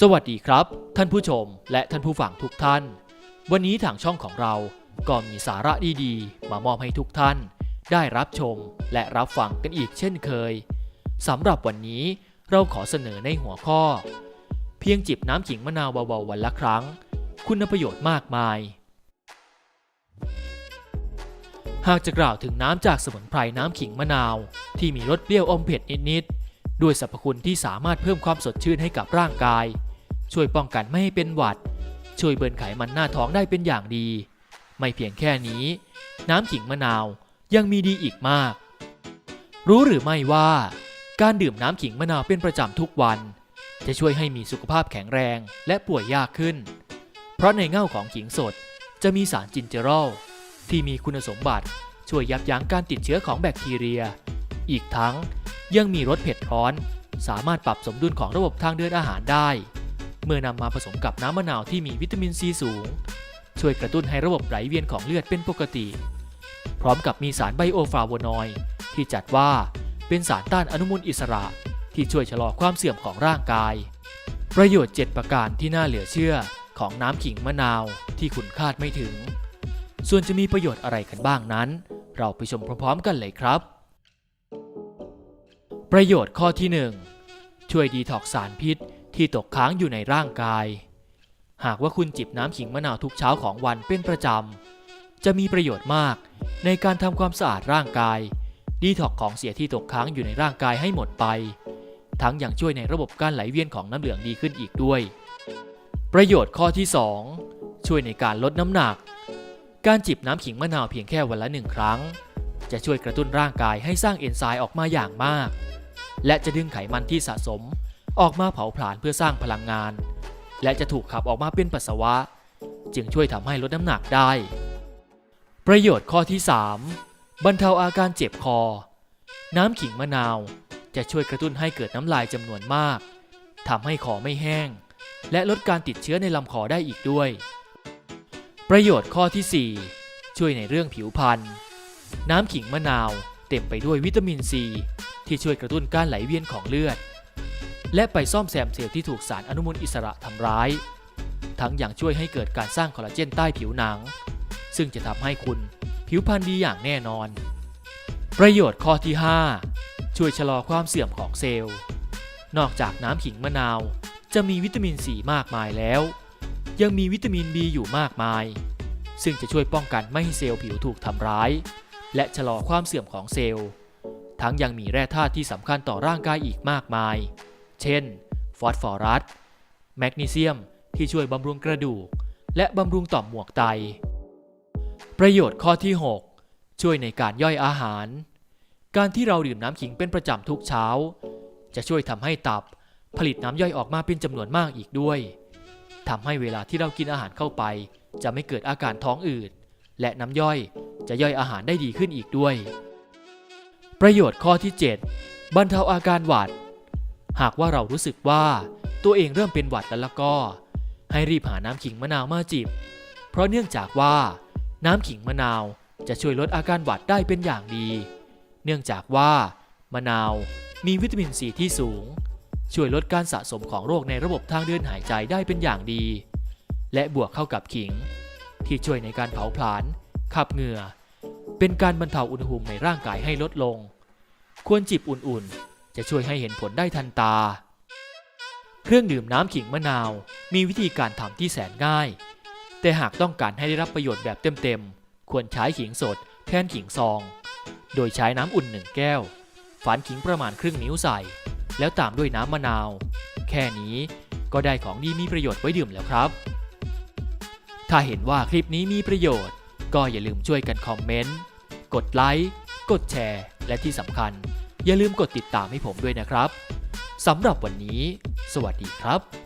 สวัสดีครับ ท่านผู้ชมและท่านผู้ฟังทุกท่าน วันนี้ทางช่องของเราก็มีสาระดีๆ มามอบให้ทุกท่าน ได้รับชมและรับฟังกันอีกเช่นเคยสำหรับวันนี้เราขอเสนอในหัวข้อ เพียงจิบน้ำขิงมะนาวเบาๆวันละครั้ง คุณประโยชน์มากมาย หากจะกล่าวถึงน้ำจากสมุนไพรน้ำขิงมะนาว ที่มีรสเปรี้ยวอมเผ็ดนิดๆด้วยสรรพคุณที่สามารถเพิ่มความสดชื่นให้กับร่างกาย ช่วยป้องกันไม่ให้เป็นหวัด ช่วยเบิร์นไขมันหน้าท้องได้เป็นอย่างดี ไม่เพียงแค่นี้ น้ำขิงมะนาวยังมีดีอีกมาก รู้หรือไม่ว่า การดื่มน้ำขิงมะนาวเป็นประจำทุกวัน จะช่วยให้มีสุขภาพแข็งแรงและป่วยยากขึ้น เพราะในเง่าของขิงสดจะมีสารจินเจอรอลที่มีคุณสมบัติช่วยยับยั้งการติดเชื้อของแบคทีเรีย อีกทั้งยังมีรสเผ็ดร้อน สามารถปรับสมดุลของระบบทางเดินอาหารได้ เมื่อนำมาผสมกับน้ำมะนาวที่มีวิตามินซีสูง ช่วยกระตุ้นให้ระบบไหลเวียนของเลือดเป็นปกติ พร้อมกับมีสารไบโอฟลาโวนอยด์ที่จัดว่าเป็นสารต้านอนุมูลอิสระ ที่ช่วยชะลอความเสื่อมของร่างกาย ประโยชน์ 7 ประการที่น่าเหลือเชื่อของน้ำขิงมะนาวที่คุณคาดไม่ถึง ส่วนจะมีประโยชน์อะไรกันบ้างนั้น เราไปชมพร้อมๆกันเลยครับ ประโยชน์ข้อที่ 1 ช่วยดีท็อกสารพิษ ที่ตกค้างอยู่ในร่างกาย หากว่าคุณจิบน้ำขิงมะนาวทุกเช้าของวันเป็นประจำ จะมีประโยชน์มากในการทำความสะอาดร่างกาย ดีท็อกของเสียที่ตกค้างอยู่ในร่างกายให้หมดไป ทั้งยังช่วยในระบบการไหลเวียนของน้ำเหลืองดีขึ้นอีกด้วย ประโยชน์ข้อที่ 2 ช่วยในการลดน้ำหนัก การจิบน้ำขิงมะนาวเพียงแค่วันละหนึ่งครั้ง จะช่วยกระตุ้นร่างกายให้สร้างเอนไซม์ออกมาอย่างมาก และจะดึงไขมันที่สะสม ออกมาเผาผลาญเพื่อสร้างพลังงาน และจะถูกขับออกมาเป็นปัสสาวะ จึงช่วยทำให้ลดน้ำหนักได้ ประโยชน์ข้อที่ 3 บรรเทาอาการเจ็บคอ น้ำขิงมะนาวจะช่วยกระตุ้นให้เกิดน้ำลายจำนวนมากทำให้คอไม่แห้ง และลดการติดเชื้อในลำคอได้อีกด้วย ประโยชน์ข้อที่ 4 ช่วยในเรื่องผิวพรรณน้ำขิงมะนาวเต็มไปด้วยวิตามินซีที่ช่วยกระตุ้นการไหลเวียนของเลือด และไปซ่อมแซมเซลล์ที่ถูกสารอนุมูลอิสระทำร้าย ทั้งยังช่วยให้เกิดการสร้างคอลลาเจนใต้ผิวหนัง ซึ่งจะทำให้คุณผิวพรรณดีอย่างแน่นอน ประโยชน์ข้อที่ 5 ช่วยชะลอความเสื่อมของเซลล์ นอกจากน้ำขิงมะนาว จะมีวิตามินซีมากมายแล้ว ยังมีวิตามิน B อยู่มากมาย ซึ่งจะช่วยป้องกันไม่ให้เซลล์ผิวถูกทำร้าย และชะลอความเสื่อมของเซลล์ ทั้งยังมีแร่ธาตุที่สำคัญต่อร่างกายอีกมากมาย เช่น ฟอสฟอรัส แมกนีเซียมที่ช่วยบำรุงกระดูก และบำรุงต่อมหมวกไต ประโยชน์ข้อที่ 6 ช่วยในการย่อยอาหาร การที่เราดื่มน้ำขิงเป็นประจำทุกเช้า จะช่วยทำให้ตับผลิตน้ำย่อยออกมาเป็นจำนวนมากอีกด้วยทำให้เวลาที่เรากินอาหารเข้าไป จะไม่เกิดอาการท้องอืดและน้ำย่อยจะย่อยอาหารได้ดีขึ้นอีกด้วย ประโยชน์ข้อที่ 7 บรรเทาอาการหวัด หากว่าเรารู้สึกว่าตัวเองเริ่มเป็นหวัดแล้วละก็ ให้รีบหาน้ำขิงมะนาวมาจิบ เพราะเนื่องจากว่า น้ำขิงมะนาวจะช่วยลดอาการหวัดได้เป็นอย่างดี เนื่องจากว่ามะนาวมีวิตามินซีที่สูง ช่วยลดการสะสมของโรคในระบบทางเดินหายใจได้เป็นอย่างดี และบวกเข้ากับขิง ที่ช่วยในการเผาผลาญขับเหงื่อ เป็นการบรรเทาอุณหภูมิในร่างกายให้ลดลง ควรจิบอุ่นๆ จะช่วยให้เห็นผลได้ทันตา เครื่องดื่มน้ำขิงมะนาว มีวิธีการทำที่แสนง่าย แต่หากต้องการให้ได้รับประโยชน์แบบเต็มๆ ควรใช้ขิงสดแทนขิงซอง โดยใช้น้ำอุ่นหนึ่งแก้ว ฝานขิงประมาณครึ่งนิ้วใส่ แล้วตามด้วยน้ำมะนาว แค่นี้ก็ได้ของดีมีประโยชน์ไว้ดื่มแล้วครับ ถ้าเห็นว่าคลิปนี้มีประโยชน์ ก็อย่าลืมช่วยกันคอมเมนต์ กดไลค์ กดแชร์ และที่สำคัญ อย่าลืมกดติดตามให้ผมด้วยนะครับสำหรับวันนี้ สวัสดีครับ